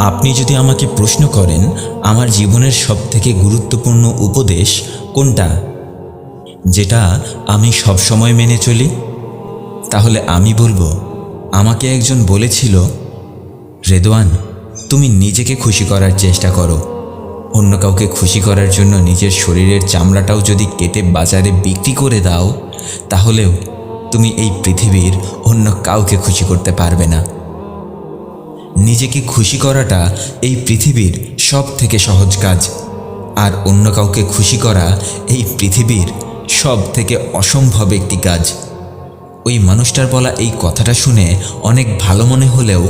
আপনি যদি আমাকে প্রশ্ন করেন, আমার জীবনের সবথেকে গুরুত্বপূর্ণ উপদেশ কোনটা? যেটা আমি সবসময় মেনে চলি? তাহলে আমি বলব, আমাকে একজন বলেছিল রেদওয়ান তুমি নিজেকে খুশি করার চেষ্টা করো। অন্য কাউকে খুশি করার জন্য নিজের শরীরের চামড়াটাও যদি কেটে বাজারে বিক্রি করে দাও, তাহলেও তুমি এই পৃথিবীর অন্য কাউকে খুশি করতে পারবে না। নিজেকে খুশি করাটা এই পৃথিবীর সব থেকে সহজ কাজ। আর অন্য কাউকে খুশি করা এই পৃথিবীর সব থেকে অসম্ভব একটি কাজ। ওই মানুষটার বলা এই কথাটা শুনে অনেক ভালো মনে হলেও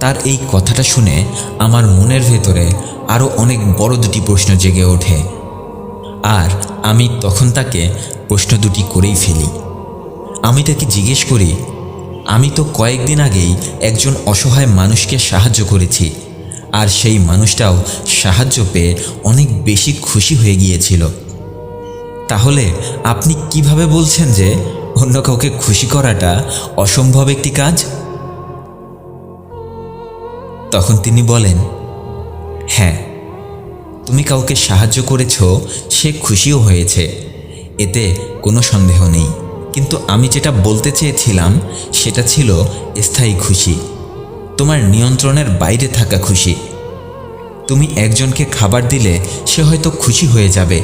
তার এই কথাটা শুনে আমার মনের ভেতরে আরও অনেক বড় দুটি প্রশ্ন জেগে ওঠে। আর আমি তখন তাকে প্রশ্ন দুটি করেই ফেলি। আমি তাকে জিজ্ঞেস করি আমি তো কয়েকদিন আগেই একজন অসহায় মানুষকে সাহায্য করেছি। আর সেই মানুষটাও সাহায্য পেয়ে অনেক বেশি খুশি হয়ে গিয়েছিল। তাহলে আপনি কীভাবে বলছেন যে অন্য কাউকে খুশি করাটা অসম্ভব একটি কাজ? তখন তিনি বলেন হ্যাঁ তুমি কাউকে সাহায্য করেছ, সে খুশিও হয়েছে। এতে কোনো সন্দেহ নেই। কিন্তু আমি যেটা বলতে চেয়েছিলাম, সেটা ছিল স্থায়ী খুশি। তোমার নিয়ন্ত্রণের বাইরে থাকা খুশি। তুমি একজনকে খাবার দিলে সে হয়তো খুশি হয়ে যাবে।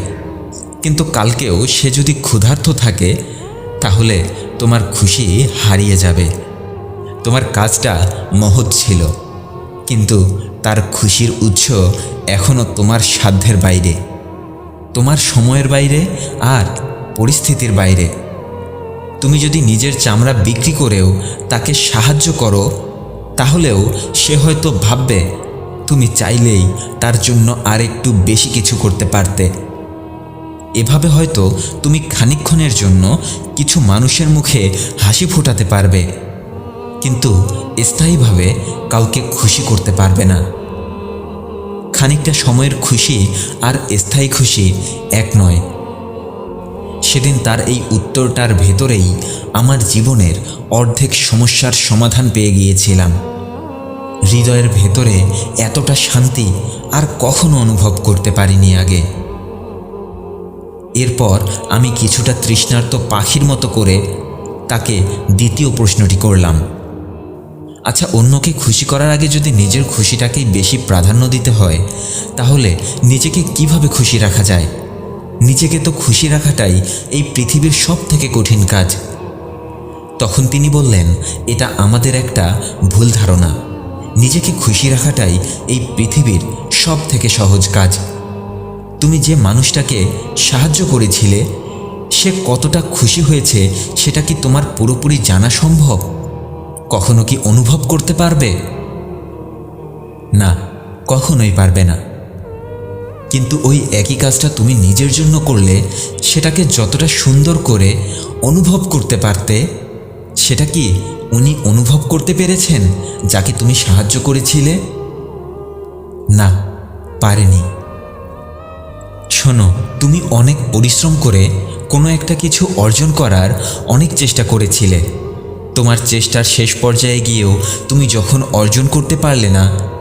কিন্তু কালকেও সে যদি ক্ষুধার্ত থাকে, তাহলে তোমার খুশি হারিয়ে যাবে। তোমার কাজটা মহৎ ছিল। কিন্তু তার খুশির উৎস এখনও তোমার সাধ্যের বাইরে। তোমার সময়ের বাইরে আর পরিস্থিতির বাইরে। তুমি যদি নিজের চামড়া বিক্রি করেও তাকে সাহায্য করো, তাহলেও সে হয়তো ভাববে, তুমি চাইলেই তার জন্য আর একটু বেশি কিছু করতে পারতে। এভাবে হয়তো তুমি খানিক্ষণের জন্য কিছু মানুষের মুখে হাসি ফোটাতে পারবে, কিন্তু স্থায়ীভাবে কাউকে খুশি করতে পারবে না। খানিকটা সময়ের খুশি আর স্থায়ী খুশি এক নয়। সেদিন তার এই উত্তরটার ভেতরেই আমার জীবনের অর্ধেক সমস্যার সমাধান পেয়ে গিয়েছিলাম। হৃদয়ের ভেতরে এতটা শান্তি আর কখনো অনুভব করতে পারিনি আগে। এরপর আমি কিছুটা তৃষ্ণার্ত পাখির মতো করে তাকে দ্বিতীয় প্রশ্নটি করলাম। আচ্ছা অন্যকে খুশি করার আগে যদি নিজের খুশিটাকেই বেশি প্রাধান্য দিতে হয়, তাহলে নিজেকে কীভাবে খুশি রাখা যায়? নিজেকে তো খুশি রাখাটাই এই পৃথিবীর সব থেকে কঠিন কাজ। তখন তিনি বললেন, এটা আমাদের একটা ভুল ধারণা। নিজেকে খুশি রাখাটাই এই পৃথিবীর সব থেকে সহজ কাজ। তুমি যে মানুষটাকে সাহায্য করেছিলে, সে কতটা খুশি হয়েছে সেটা কি তোমার পুরোপুরি জানা সম্ভব? কখনো কি অনুভব করতে পারবে? না, কখনোই পারবে না। কিন্তু ওই একই কাজটা তুমি নিজের জন্য করলে, সেটাকে যতটা সুন্দর করে অনুভব করতে পারতে, সেটা কি উনি অনুভব করতে পেরেছেন যাকে তুমি সাহায্য করেছিলে? না, পারেনি। শোনো, তুমি অনেক পরিশ্রম করে কোনো একটা কিছু অর্জন করার অনেক চেষ্টা করেছিলে। তোমার চেষ্টার শেষ পর্যায়ে গিয়েও তুমি যখন অর্জন করতে পারলে না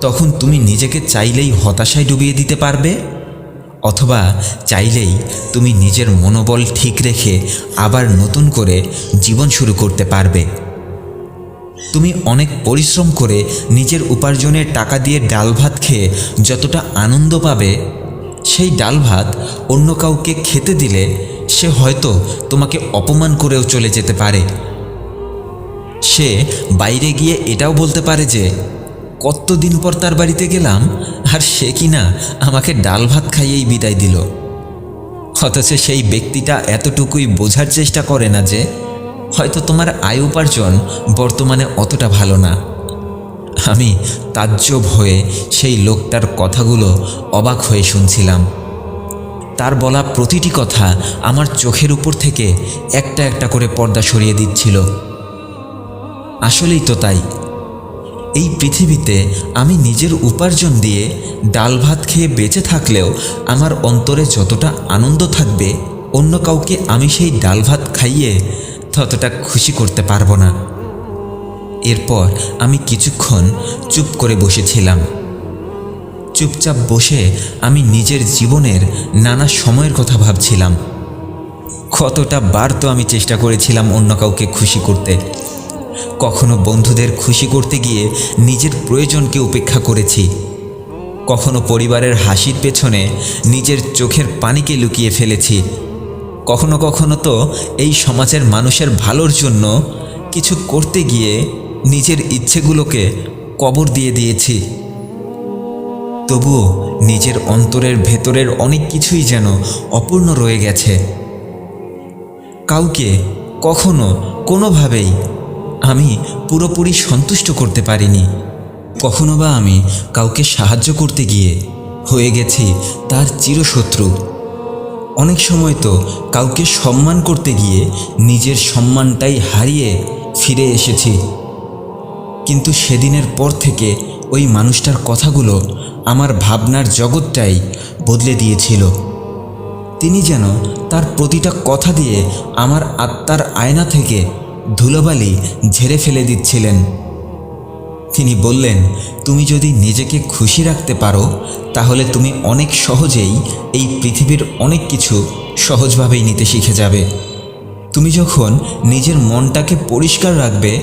তখন তুমি নিজেকে চাইলেই হতাশায় ডুবিয়ে দিতে পারবে, অথবা চাইলেই তুমি নিজের মনোবল ঠিক রেখে আবার নতুন করে জীবন শুরু করতে পারবে। তুমি অনেক পরিশ্রম করে নিজের উপার্জনের টাকা দিয়ে ডাল ভাত খেয়ে যতটা আনন্দ পাবে, সেই ডাল ভাত অন্য কাউকে খেতে দিলে সে হয়তো তোমাকে অপমান করেও চলে যেতে পারে। সে বাইরে গিয়ে এটাও বলতে পারে যে কতদিন পর তার বাড়িতে গেলাম, আর সে কি না আমাকে ডাল ভাত খাইয়েই বিদায় দিল। অথচ সেই ব্যক্তিটা এতটুকুই বোঝার চেষ্টা করে না যে, হয়তো তোমার আয় উপার্জন বর্তমানে অতটা ভালো না। আমি তাজ্জব হয়ে সেই লোকটার কথাগুলো অবাক হয়ে শুনছিলাম। তার বলা প্রতিটি কথা আমার চোখের উপর থেকে একটা একটা করে পর্দা সরিয়ে দিচ্ছিল। আসলেই তো তাই। এই পৃথিবীতে আমি নিজের উপার্জন দিয়ে ডাল ভাত খেয়ে বেঁচে থাকলেও আমার অন্তরে যতটা আনন্দ থাকবে, অন্য কাউকে আমি সেই ডাল ভাত খাইয়ে ততটা খুশি করতে পারব না। এরপর আমি কিছুক্ষণ চুপ করে বসেছিলাম। চুপচাপ বসে আমি নিজের জীবনের নানা সময়ের কথা ভাবছিলাম। কতটা বার তো আমি চেষ্টা করেছিলাম অন্য কাউকে খুশি করতে। কখনো বন্ধুদের খুশি করতে গিয়ে নিজের প্রয়োজনকে উপেক্ষা করেছি। কখনো পরিবারের হাসির পেছনে নিজের চোখের পানিকে লুকিয়ে ফেলেছি। কখনো কখনো তো এই সমাজের মানুষের ভালোর জন্য কিছু করতে গিয়ে নিজের ইচ্ছেগুলোকে কবর দিয়ে দিয়েছি। তবুও নিজের অন্তরের ভেতরের অনেক কিছুই যেন অপূর্ণ রয়ে গেছে। কাউকে কখনো কোনোভাবেই আমি পুরোপুরি সন্তুষ্ট করতে পারিনি। কখনো বা আমি কাউকে সাহায্য করতে গিয়ে হয়ে গেছি তার চিরশত্রু। অনেক সময় তো কাউকে সম্মান করতে গিয়ে নিজের সম্মানটাই হারিয়ে ফিরে এসেছি। কিন্তু সেদিনের পর থেকে ওই মানুষটার কথাগুলো আমার ভাবনার জগৎটাই বদলে দিয়েছিল। তিনি যেন তার প্রতিটা কথা দিয়ে আমার আত্মার আয়না থেকে ধুলোবালি ঝেড়ে ফেলে দিচ্ছিলেন। তিনি বললেন, তুমি যদি নিজেকে খুশি রাখতে পারো, তাহলে তুমি অনেক সহজেই এই পৃথিবীর অনেক কিছু সহজভাবেই নিতে শিখে যাবে। তুমি যখন নিজের মনটাকে পরিষ্কার রাখবে,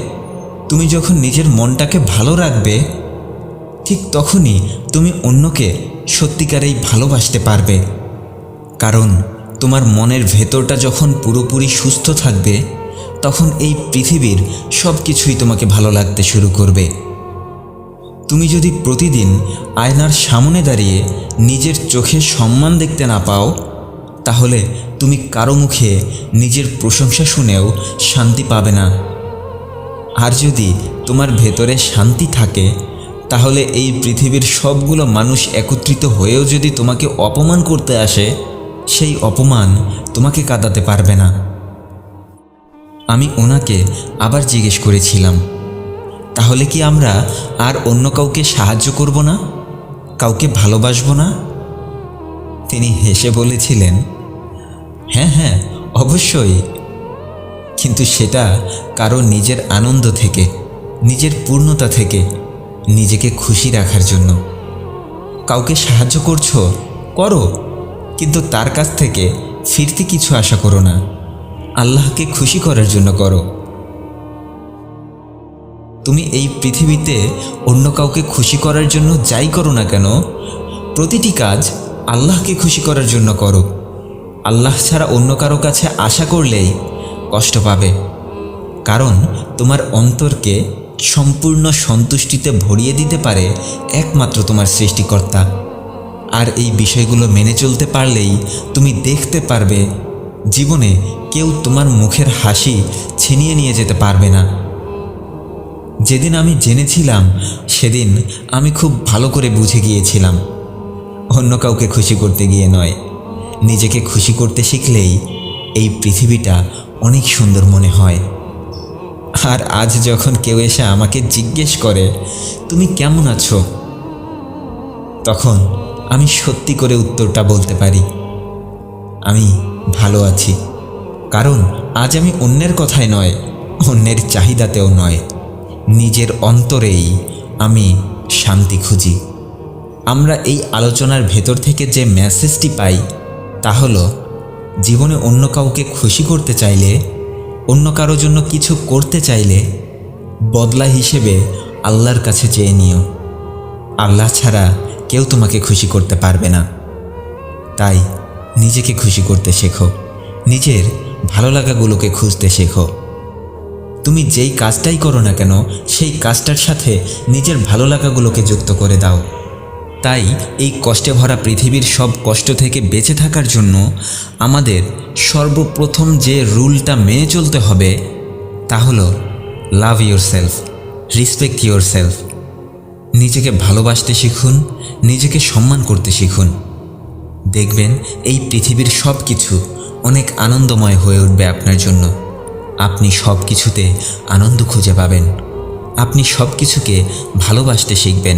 তুমি যখন নিজের মনটাকে ভালো রাখবে, ঠিক তখনই তুমি অন্যকে সত্যিকারেই ভালোবাসতে পারবে। কারণ তোমার মনের ভেতরটা যখন পুরোপুরি সুস্থ থাকবে তখন এই পৃথিবীর সব কিছুই তোমাকে ভালো লাগতে শুরু করবে। তুমি যদি প্রতিদিন আয়নার সামনে দাঁড়িয়ে নিজের চোখে সম্মান দেখতে না পাও, তাহলে তুমি কারও মুখে নিজের প্রশংসা শুনেও শান্তি পাবে না। আর যদি তোমার ভেতরে শান্তি থাকে, তাহলে এই পৃথিবীর সবগুলো মানুষ একত্রিত হয়েও যদি তোমাকে অপমান করতে আসে, সেই অপমান তোমাকে কাঁদাতে পারবে না। আমি ওনাকে আবার জিজ্ঞেস করেছিলাম, তাহলে কি আমরা আর অন্য কাউকে সাহায্য করব না? কাউকে ভালোবাসবো না? তিনি হেসে বলেছিলেন হ্যাঁ হ্যাঁ অবশ্যই। কিন্তু সেটা কারও নিজের আনন্দ থেকে, নিজের পূর্ণতা থেকে, নিজেকে খুশি রাখার জন্য। কাউকে সাহায্য করছ, করো, কিন্তু তার কাছ থেকে ফিরতে কিছু আশা করো না। আল্লাহকে খুশি করার জন্য করো। তুমি এই পৃথিবীতে অন্য কাউকে খুশি করার জন্য যাই করো না কেন, প্রতিটি কাজ আল্লাহকে খুশি করার জন্য করো। আল্লাহ ছাড়া অন্য কারও কাছে আশা করলেই কষ্ট পাবে। কারণ তোমার অন্তরকে সম্পূর্ণ সন্তুষ্টিতে ভরিয়ে দিতে পারে একমাত্র তোমার সৃষ্টিকর্তা। আর এই বিষয়গুলো মেনে চলতে পারলেই তুমি দেখতে পারবে জীবনে কেউ তোমার মুখের হাসি ছিনিয়ে নিয়ে যেতে পারবে না। যেদিন আমি জেনেছিলাম, সেদিন আমি খুব ভালো করে বুঝে গিয়েছিলাম। অন্য কাউকে খুশি করতে গিয়ে নয়, নিজেকে খুশি করতে শিখলেই এই পৃথিবীটা অনেক সুন্দর মনে হয়। আর আজ যখন কেউ এসে আমাকে জিজ্ঞেস করে, তুমি কেমন আছো? তখন আমি সত্যি করে উত্তরটা বলতে পারি। আমি ভালো আছি। কারণ আজ আমি অন্যের কথায় নয়, অন্যের চাহিদাতেও নয়। নিজের অন্তরেই আমি শান্তি খুঁজি। আমরা এই আলোচনার ভেতর থেকে যে মেসেজটি পাই, তা হলো, জীবনে অন্য কাউকে খুশি করতে চাইলে, অন্য কারও জন্য কিছু করতে চাইলে, বদলা হিসেবে আল্লাহর কাছে চেয়ে নিও। আল্লাহ ছাড়া কেউ তোমাকে খুশি করতে পারবে না। তাই নিজেকে খুশি করতে শেখো। নিজের ভালো লাগাগুলোকে খুঁজতে শেখো। তুমি যেই কাজটাই করো না কেন, সেই কাজটার সাথে নিজের ভালো লাগাগুলোকে যুক্ত করে দাও। তাই এই কষ্টে ভরা পৃথিবীর সব কষ্ট থেকে বেঁচে থাকার জন্য আমাদের সর্বপ্রথম যে রুলটা মেনে চলতে হবে, তা হলো love yourself respect yourself নিজেকে ভালোবাসতে শিখুন, নিজেকে সম্মান করতে শিখুন। দেখবেন এই পৃথিবীর সব কিছু অনেক আনন্দময় হয়ে উঠবে আপনার জন্য। আপনি সব কিছুতে আনন্দ খুঁজে পাবেন। আপনি সব কিছুকে ভালোবাসতে শিখবেন।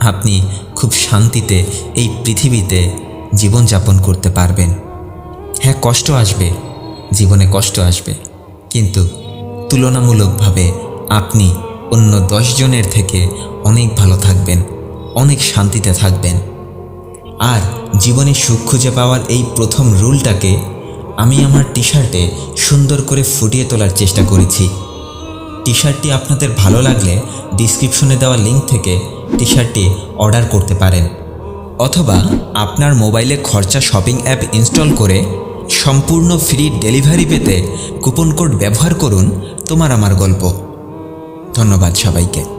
আপনি খুব শান্তিতে এই পৃথিবীতে জীবনযাপন করতে পারবেন। হ্যাঁ কষ্ট আসবে। জীবনে কষ্ট আসবে। কিন্তু তুলনামূলকভাবে আপনি অন্য জনের থেকে অনেক ভালো থাকবেন, অনেক শান্তিতে থাকবেন। আর জীবনে সুখ খুঁজে পাওয়ার এই প্রথম রুলটাকে আমি আমার টি শার্টে সুন্দর করে ফুটিয়ে তোলার চেষ্টা করেছি। টি শার্টটি আপনাদের ভালো লাগলে ডিসক্রিপশনে দেওয়া লিঙ্ক থেকে টি শার্টটি অর্ডার করতে পারেন। অথবা আপনার মোবাইলে খরচা শপিং অ্যাপ ইনস্টল করে সম্পূর্ণ ফ্রি ডেলিভারি পেতে কুপন কোড ব্যবহার করুন তোমার আমার গল্প। ধন্যবাদ সবাইকে।